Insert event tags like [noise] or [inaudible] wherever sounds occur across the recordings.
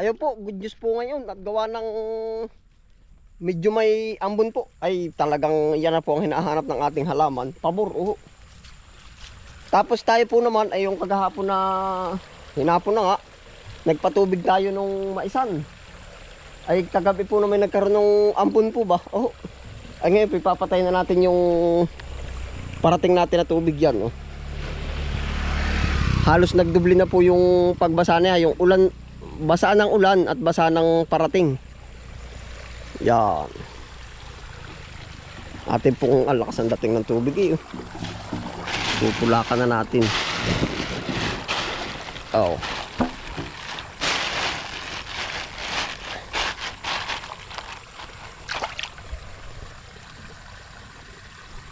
Ayun po, good news po ngayon. At gawa ng medyo may ambon po. Ay talagang yan na po ang hinahanap ng ating halaman. Pabor, oo. Tapos tayo po naman ay yung kagahapon na hinapon na nga. Nagpatubig tayo nung maisan. Ay kagabi po naman nagkaroon ng ambon po ba? Oo. Ay ngayon, ipapatay na natin yung parating natin na tubig yan. Oh. Halos nagdubli na po yung pagbasa niya. Yung ulan, basa ng ulan at basa ng parating. Yan. Atin pong ang lakas ang dating ng tubig eh. oh. Pupulakan na natin. Oh.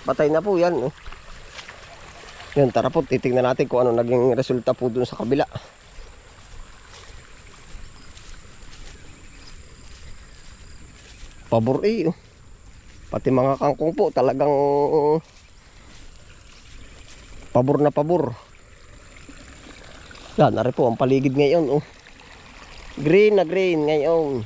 Patay na po yan. Oh. Yun, tara po, titignan natin kung ano naging resulta po dun sa kabila. Pabor eh. oh. Pati mga kangkong po talagang pabor na pabor. Yan, nari po ang paligid ngayon. Oh. Green na green ngayon.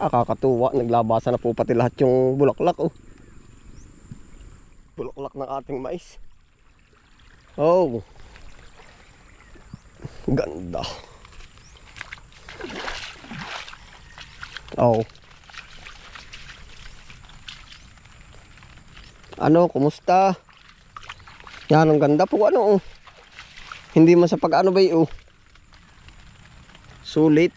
Ah, kakatuwa. Naglabasan na po pati lahat yung bulaklak. Oh. Ating mais. Oh. Ganda. Oh. Ano, kumusta? Yan, ang ganda po. Ano, oh. Hindi man sa pag-ano ba oh. Sulit.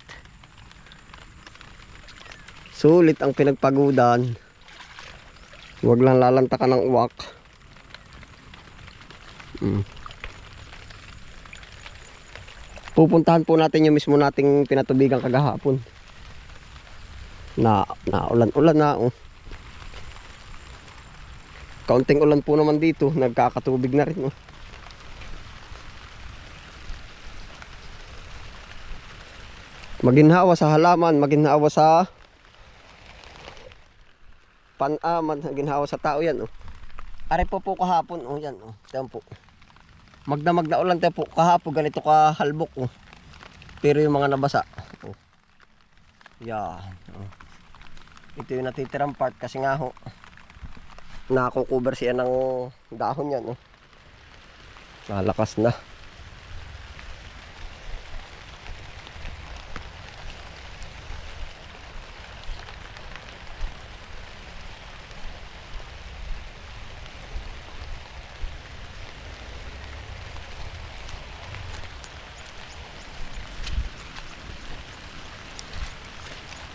Sulit ang pinagpagudan. Huwag lang lalanta ka ng uwak. Mm. Pupuntahan po natin yung mismo nating pinatubigan kagahapon. Na, na ulan-ulan na. Oh. Kaunting ulan po naman dito. Nagkakatubig na rin. Oh. Maginhawa sa halaman, maginhawa sa panaman, ginhawa sa tao yan. Oh. Are po po kahapon, oh yan, oh. Yan po. Magdamag na ulan tayo po kahapon, ganito kahalbok. Oh. Pero yung mga nabasa. Oh. Yan. Oh. Ito yung natitirang part kasi nga ho. Nakukover siya ng dahon yan. Oh. Nalakas na.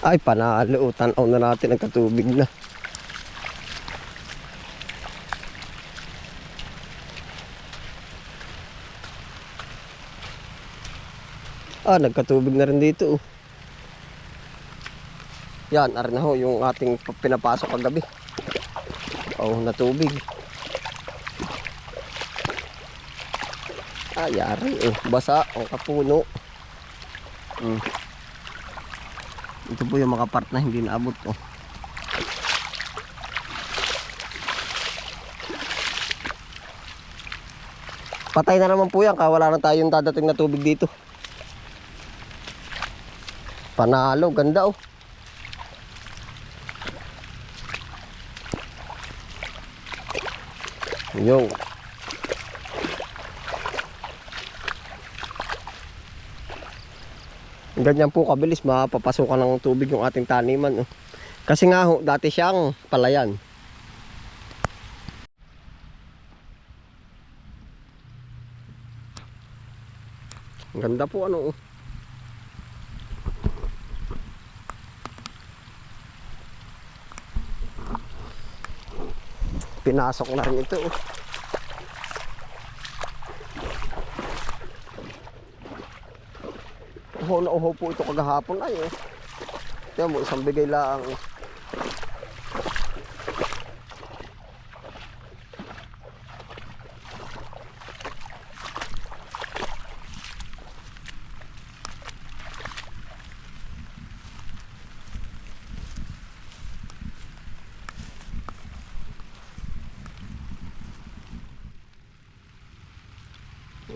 Ay, panalo. Tanaw na natin ang katubig na. Ah, nagkatubig na rin dito. Oh. Yan, arin ho yung ating pa- pinapasok kagabi. Oh, natubig. Ah, yari eh. Basa, o kapuno. Mm. Ito po yung mga part na hindi naabot oh. Patay na naman po yan, kawala na tayong dadating na tubig dito. Panalo, ganda oh. Yo. Ganyan po kabilis mapapasukan ng tubig yung ating taniman. Oh. Kasi nga ho, dati siyang palayan. Ganda po ano. oh. Pinasok na rin ito. oh. Uho na uho po ito kagahapon ay eh. Tiyan mo, isang bigay lang.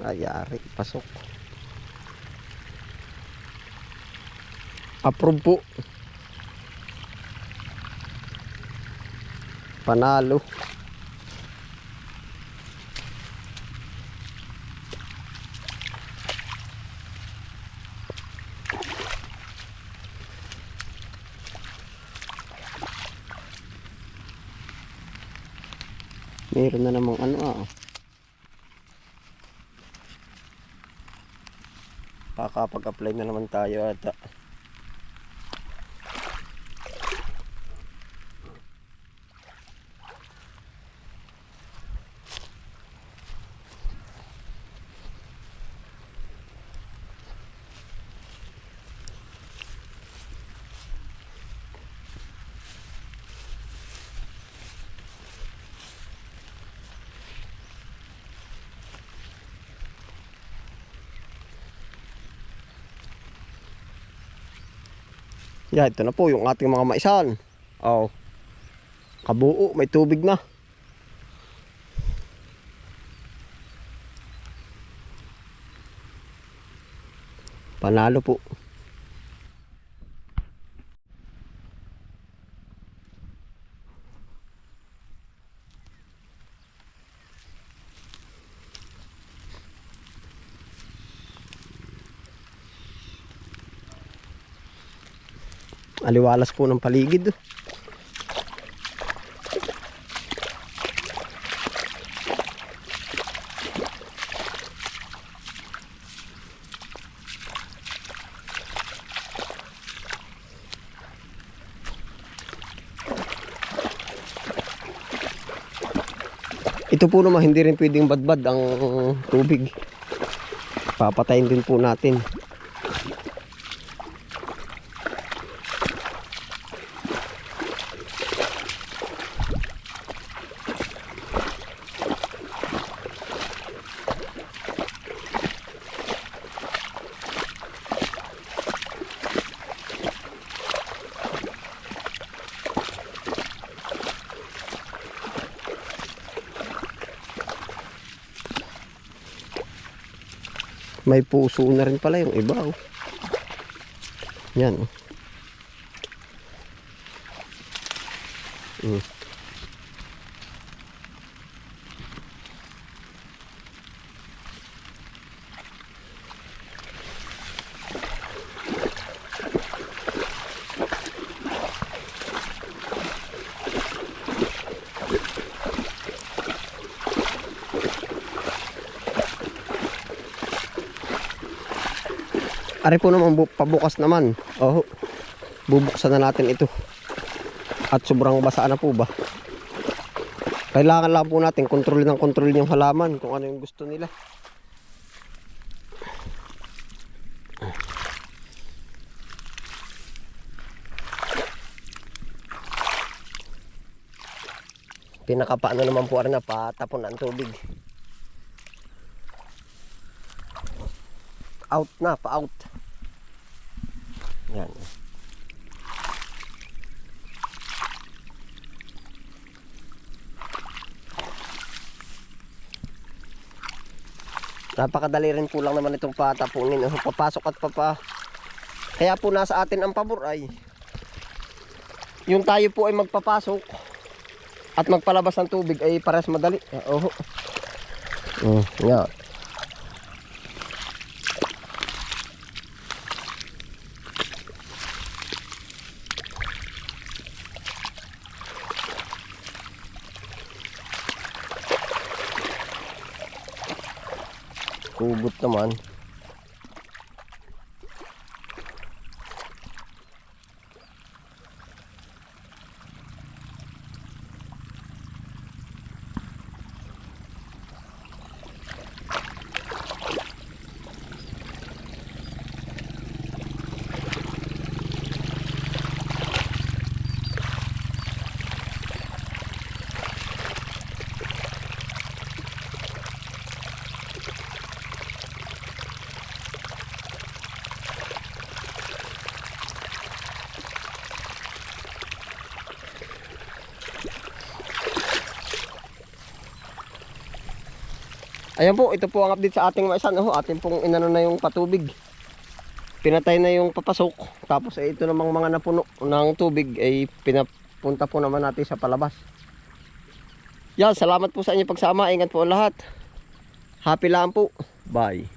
Ayari, pasok. Approve po. Panalo. Meron na namang ano ah. Kakapag-apply na naman tayo ata. Yeah, ito na po yung ating mga maisan. Oh. Kabuo, may tubig na. Panalo po. Aliwalas po ng paligid. Ito po naman hindi rin pwedeng badbad ang tubig. Papatayin din po natin. May puso na rin pala yung iba. Oh. Yan. Oh. Mm. Ari po naman bu- pabukas naman. Oh. Bubuksan na natin ito. At sobrang basa na po ba? Kailangan lang po natin kontrol ng kontrol yung halaman kung ano yung gusto nila. Pinakapaano naman po na patapon ang tubig. out na, pa-out. Yan. Napakadali rin po lang naman itong patapunin. Oh, [laughs] papasok at papa. Kaya po nasa atin ang pabor ay yung tayo po ay magpapasok at magpalabas ng tubig ay pares madali. Oh. Oh, yeah. Naman. Ayan po, ito po ang update sa ating maisan. Oh, ating pong inano na yung patubig. Pinatay na yung papasok. Tapos eh, ito namang mga napuno ng tubig ay pinapunta po naman natin sa palabas. Yan, salamat po sa inyo pagsama. Ingat po ang lahat. Happy lang po. Bye.